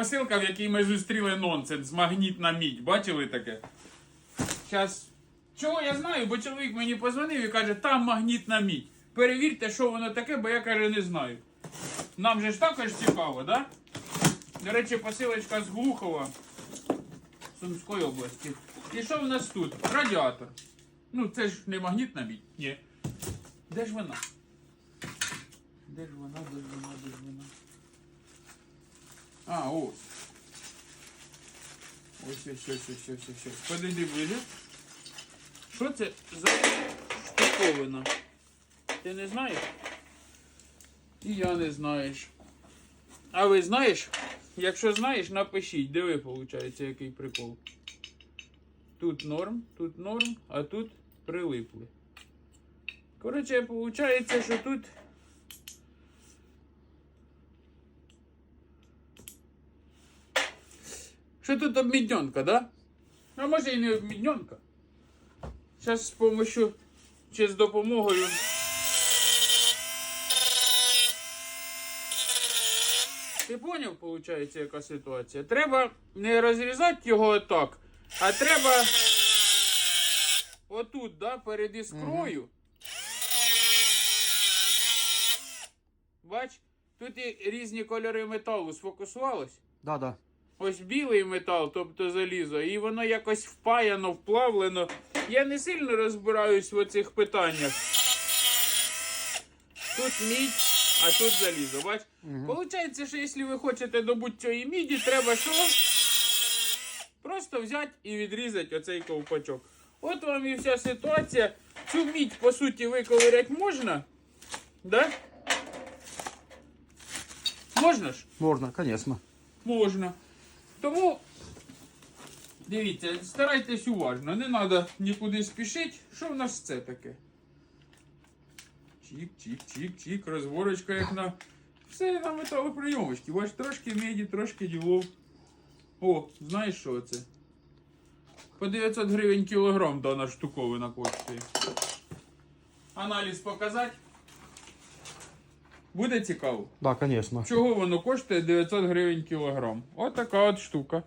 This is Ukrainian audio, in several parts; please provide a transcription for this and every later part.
посилка, в якій ми зустріли нонсенс, магнітна мідь. Бачили таке? Зараз. Чого я знаю, бо чоловік мені позвонив і каже, там магнітна мідь. Перевірте, що воно таке, бо я каже, не знаю. Нам же ж також цікаво, да? До речі, посилочка з Глухова Сумської області. І що в нас тут? Радіатор. Ну, це ж не магнітна мідь. Ні. Де ж вона? Де ж вона, де ж вона, де ж вона? А, ось. Ось, ось, ось, ось, ось, ось. Подойди ближе. Що це за штуковина? Ти не знаєш? І я не знаєш. А ви знаєш? Якщо знаєш, напишіть, диви, виходить, який прикол. Тут норм, тут норм, а тут прилипли. Коротше, виходить, що тут. Що тут обмідненка, да? А може і не обмідненка. Зараз з помощью чи з допомогою. Ти поняв, виходить, яка ситуація? Треба не розрізати його отак, а треба отут, да, перед іскрою. Бач, тут і різні кольори металу сфокусувалось. Да, да. Ось білий метал, тобто залізо, і воно якось впаяно, вплавлено. Я не сильно розбираюсь в оцих питаннях. Тут мідь, а тут залізо. Бач? Получається, що якщо ви хочете добути цієї міді, треба що? Просто взяти і відрізати оцей ковпачок. От вам і вся ситуація. Цю мідь, по суті, виковиряти можна. Да? Можна ж? Можно, конечно. Можна. Тому дивіться, старайтесь уважно, не треба нікуди спішити. Що в нас це таке? Чік, чік, чік, чік, розворочка як на. Все на металоприйомочці. Бач, трошки меді, трошки ділов. О, знаєш що це? По 900 гривень кілограм дана штуковина коштує. Аналіз показати? Буде цікаво? Да, конечно. Чого воно коштує 900 гривень кілограм? Отака от штука.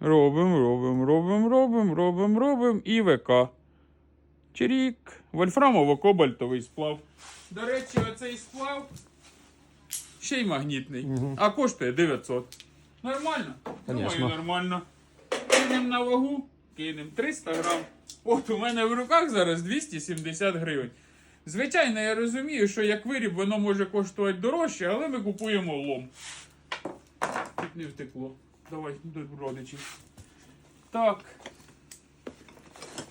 Робимо, робимо, робимо, робимо, робимо, робимо і ВК. Чирік. Вольфрамово-кобальтовий сплав. До речі, оцей сплав ще й магнітний. Мгм. А коштує 900. Нормально? Думаю, нормально. Кинемо на вагу, кинемо 300 грам. От у мене в руках зараз 270 гривень. Звичайно, я розумію, що як виріб воно може коштувати дорожче, але ми купуємо лом. Тут не втекло. Давай до родичів. Так.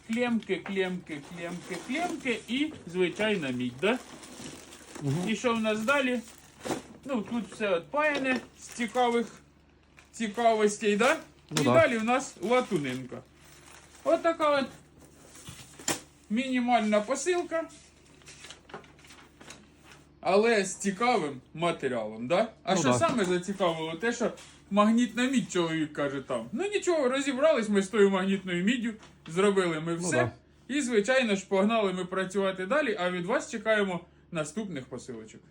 Клемки, клемки, клемки, клемки і звичайна мідь, да? І що в нас далі? Ну, тут все відпаяне з цікавих цікавостей, да? Ну і да. далі в нас латунинка. От от мінімальна посилка. Але з цікавим матеріалом, да? А Ну що так. саме зацікавило? Те, що магнітна мідь, чоловік каже там. Ну нічого, розібрались ми з тою магнітною міддю, зробили ми все. Ну, І, звичайно ж, погнали ми працювати далі, а від вас чекаємо наступних посилочок.